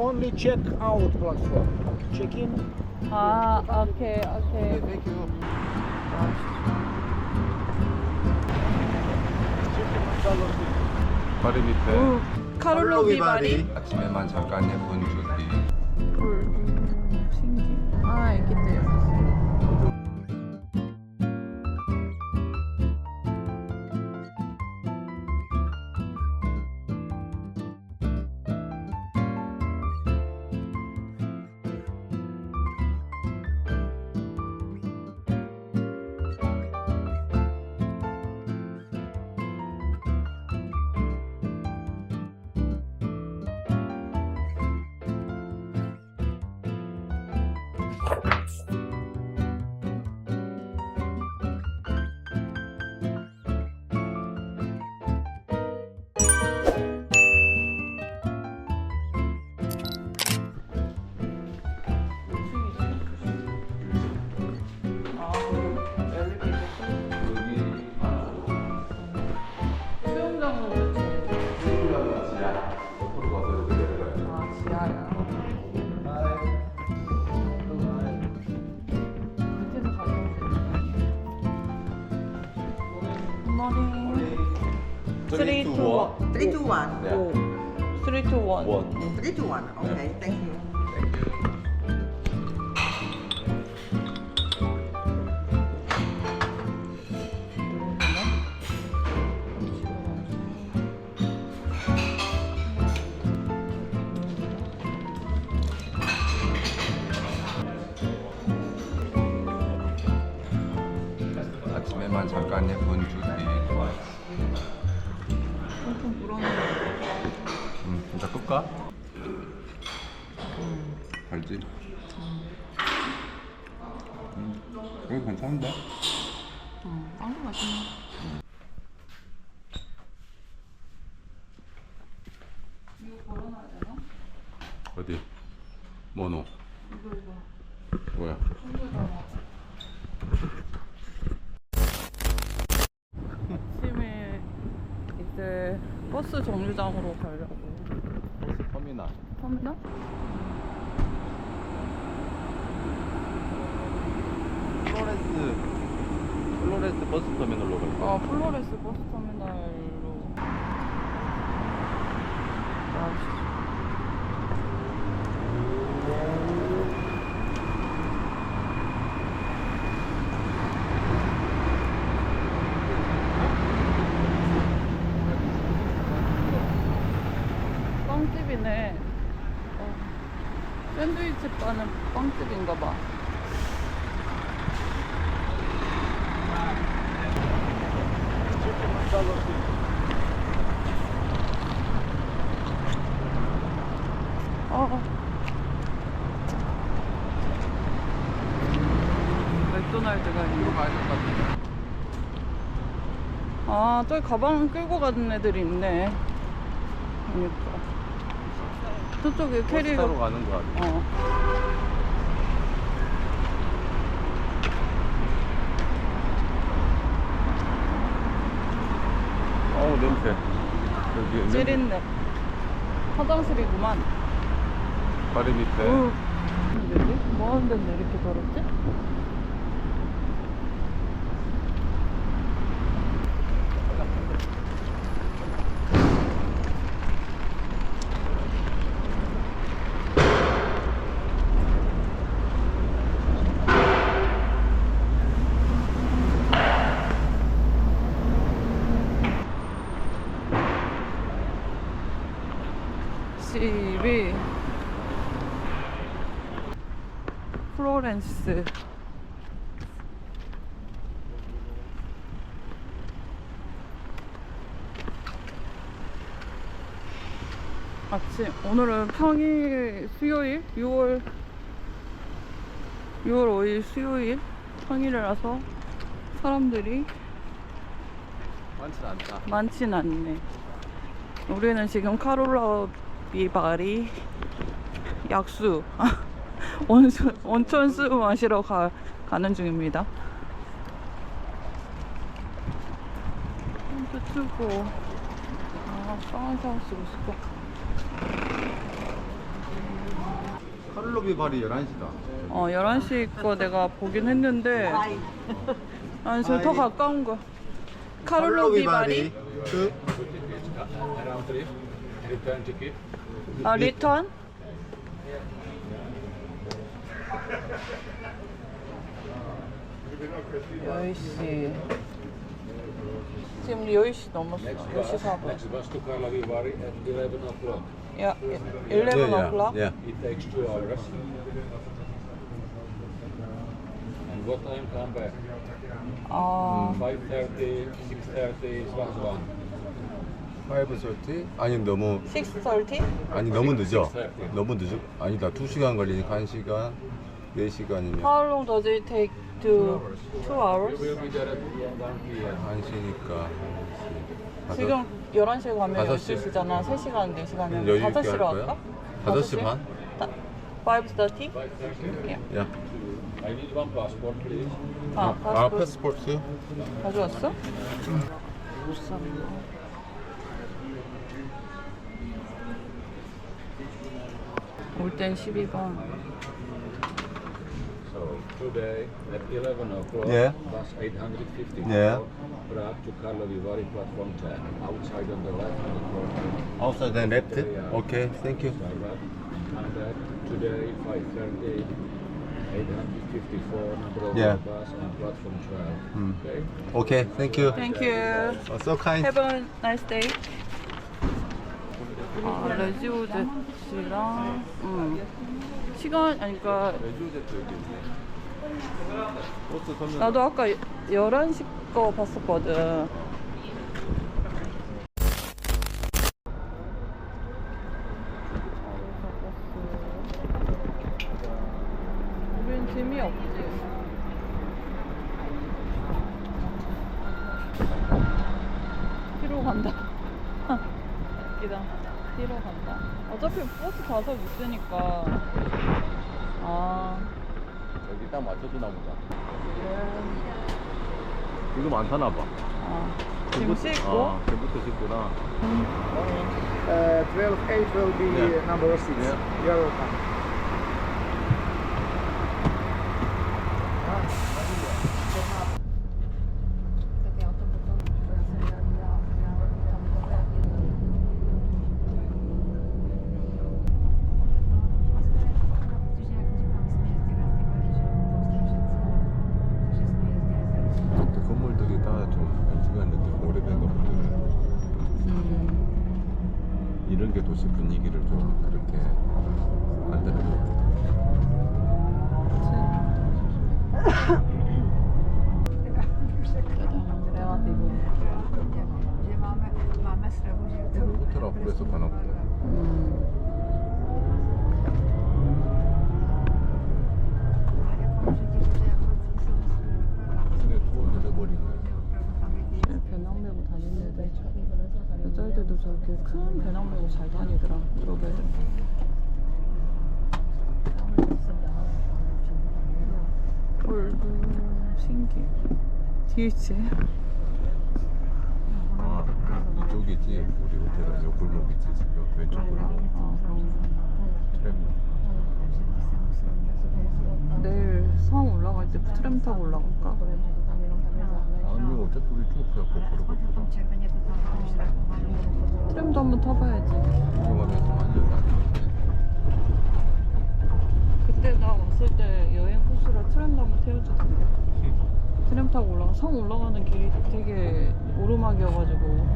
only check out platform. Check in. 아, 오케이, 오케이. Thank you. 바리 밑에 오, 카롤로 비바리. 아침에만 잠깐 예쁜 볼. 음, 신기. 아, 애기들. 3 to 1. 네. 3, 2, 1. 원3 to 1. Okay, thank you. 아침 음, 진짜 끌까? 알지? 음, 여기 괜찮은데? 어, 빵도 맛있네. 이거 걸어놔야 되나? 어디? 모노 이거 이거. 뭐야? 아침에 이제 버스 정류장으로 가려고. 터미널 터미널? 플로레스 플로레스 버스 터미널로 갈 거야 아, 플로레스 버스 터미널로. 아, 빵집이네. 어, 샌드위치 파는 빵집인가 봐. 어. 맥도날드가. 이거 같은데 아, 저기 가방 끌고 가는 애들이 있네. 그러니까. 저쪽에 버스 캐리어. 타러 가는 거 같아 어. 어우 냄새 여기 냄새. 찌린내. 화장실이구만. 바리 밑에 어. 뭐 하는 데인데 이렇게 더럽지? 시비 플로렌스 아침 오늘은 평일 수요일 6월 6월 5일 수요일 평일이라서 사람들이 많진 않다. 많진 않네. 우리는 지금 카롤라 비바리 약수 온천 온천수 마시러 가, 가는 중입니다. 유튜브 아, 빵한 사람 쓰고 싶어. 칼로비 발이 11시다. 어 11시 거 내가 보긴 했는데 아니 저 더 가까운 거 카를로 비바리 그. 아 리턴 열시 지금 10시 넘었어 10시 4분 Next bus to Karlovy at 11 o'clock. 야11 o'clock 예. It takes two hours. And what time come back? 아 5.30, 6.30, Swanswan. 5:30? 아니 너무 6.30? 아니 너무 늦어. 6:30. 너무 늦어. 아니다. 2시간 걸리니까 1시간, 4시간이면 How long does it take to 2 hours? We'll be there at 1 p.m. 1시니까 지금 11시에 가면 다섯 시. 12시잖아 3시간 4시간이면 여유 있게 5시로 할 거야? 할까? 5시 반? 5.30? 5.30. 야. I need one passport, please. 아, 아, 파스포트 패스포트? 가져왔어? 못 샀나? 올땐 12번 So today at 11 o'clock, Yeah. bus 854, Yeah. Prague to Karlovy Vary platform 10. Outside on the left on the corner. Outside and left? Yeah. Okay, thank you. Starbuck. And that today 5:30, 854 number of Yeah. the bus on platform 12. Hmm. Okay. Okay, thank you. Thank you Oh, so kind. Have a nice day 아, 레지오제트랑 음. 시간, 아니 그니까 나도 아까 11시 거 봤었거든 우린 재미없지 뒤로 간다 웃기다 뒤로 간다 어차피 버스 좌석 있으니까 아 맞춰주나 보다. 이거 많다나 봐. 아, 짐 싣고 아, 걔부터 싣구나. Uh, 12A will be Yeah. number 6. Yeah. You are welcome. 근데 건물들이 다 좀 앤틱한 느낌, 오래된 것들. 음, 분위기를 좀 그렇게 잘 다니더라 그러고 애들 얼굴 뒤에 있지 아, 이쪽이지. 우리 호텔은 요 골목이지. 요 왼쪽 골목. 아 트램. 내일 성 올라갈 때 트램 타고 올라갈까? 아니, 어차피 우리 쭉 해갖고 máš zrakovaný. 트램도 한번 타봐야지 이용하면서 완전 낫는데. 그때 나 왔을 때 여행 코스라 트램도 한번 태워주던데 트램 타고 올라가 성 올라가는 길이 되게 오르막이어가지고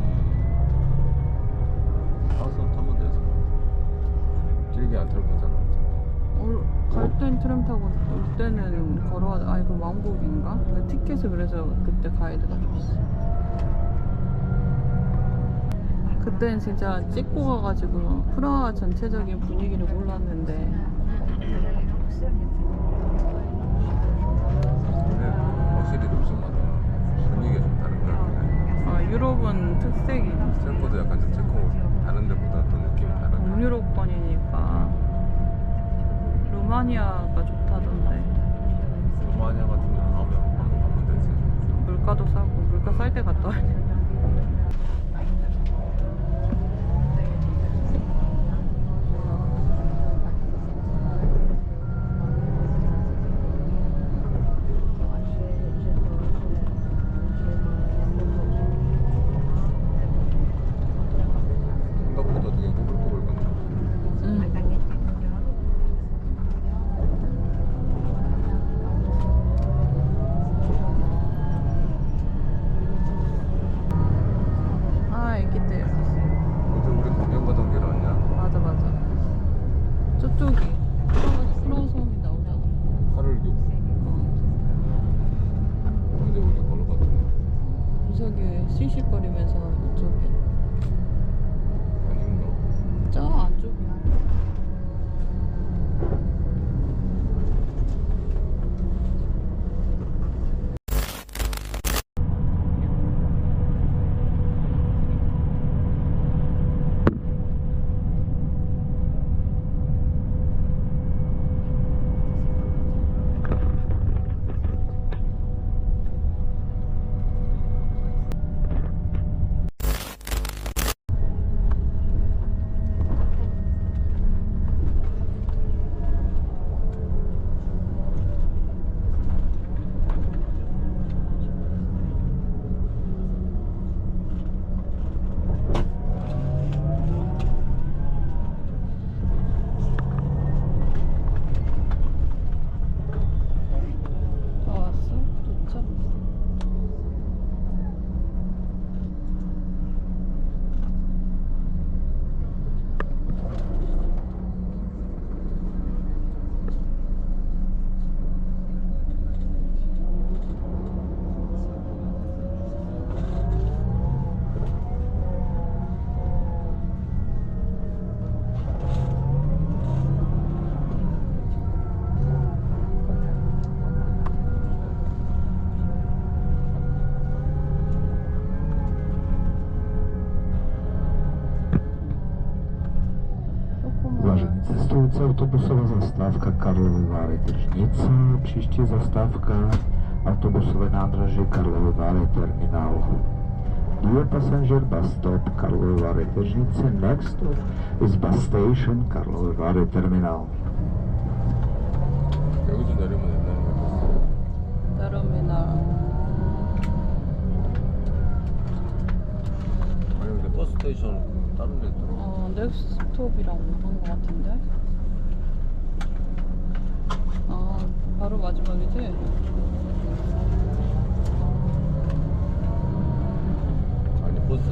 가서 타면 되지. 길게 안 괜찮 아. 갈땐 트램 타고 올 때는 걸어가 아 이거 왕복인가? 그 티켓을 그래서 그때 가이드가 줬어 그땐 진짜 찍고 가가지고 프라하 전체적인 분위기를 몰랐는데 근데 확실히 도시마다 분위기가 좀 다른 것 같긴 해. 아, 유럽은 특색이 셀프도 약간 좀 체코 다른 데보다 더 느낌이 다른 북유럽권이니까 루마니아가 좋다던데 루마니아 같은 데는 하면 한번 가면 되지. 물가도 싸고 물가 쌀 때 갔다 와야 돼 Vážení cestující, autobusová zastávka Karlovy Vary Tržnice, příští zastávka autobusové nádraží Karlovy Vary Terminál. Dear passenger bus stop Karlovy Vary Tržnice, next stop is bus station Karlovy Vary Terminal. 여기서 내리면 된다는 거였어. 테르미널. 아니 근데 버스 스테이션 다른 데 있더라고. 어, 넥스톱이랑 오는 것 같은데? 아, 바로 마지막이지? 아니 버스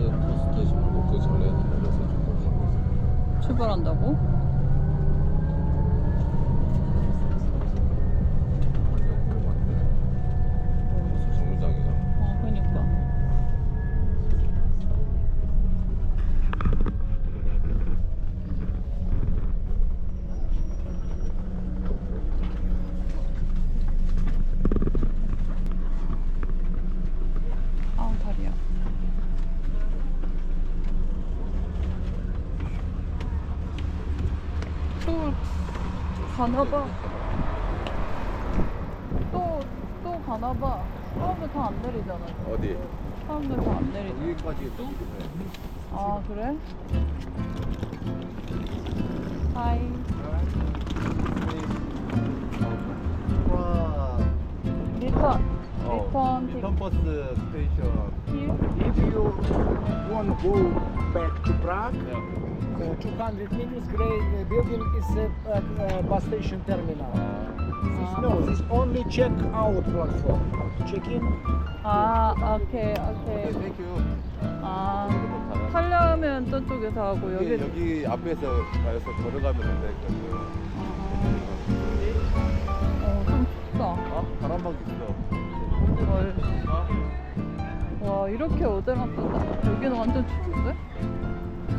버스 말고 그 전에 내려서 조금 가고 있어. 출발한다고? 완전 그거 같아. 버스 정류장이가. 어, 그니까. 아, 다리야. 또 가나봐. 또, 또 가나봐. 사람들 다 안 내리잖아. 어디? 사람들 다 안 내리잖아. 여기까지 또 아, 그래? 하이. 리턴. 리턴. 리턴 버스 스테이션. 티- If you want to go back to Prague, uh, 200 meters, great uh, building is a uh, uh, bus station terminal. This is, no, this is only check out platform. Check in. 아, 오케이, 오케이. 땡큐. 아, 타려면 저쪽에서 하고 여기. 여기 여기 앞에서 가서 걸어가면 된다니까. 어, 좀 춥다. 어? 바람막 있어. 헐. 어? 와, 이렇게 어제랑 여기는 완전 추운데?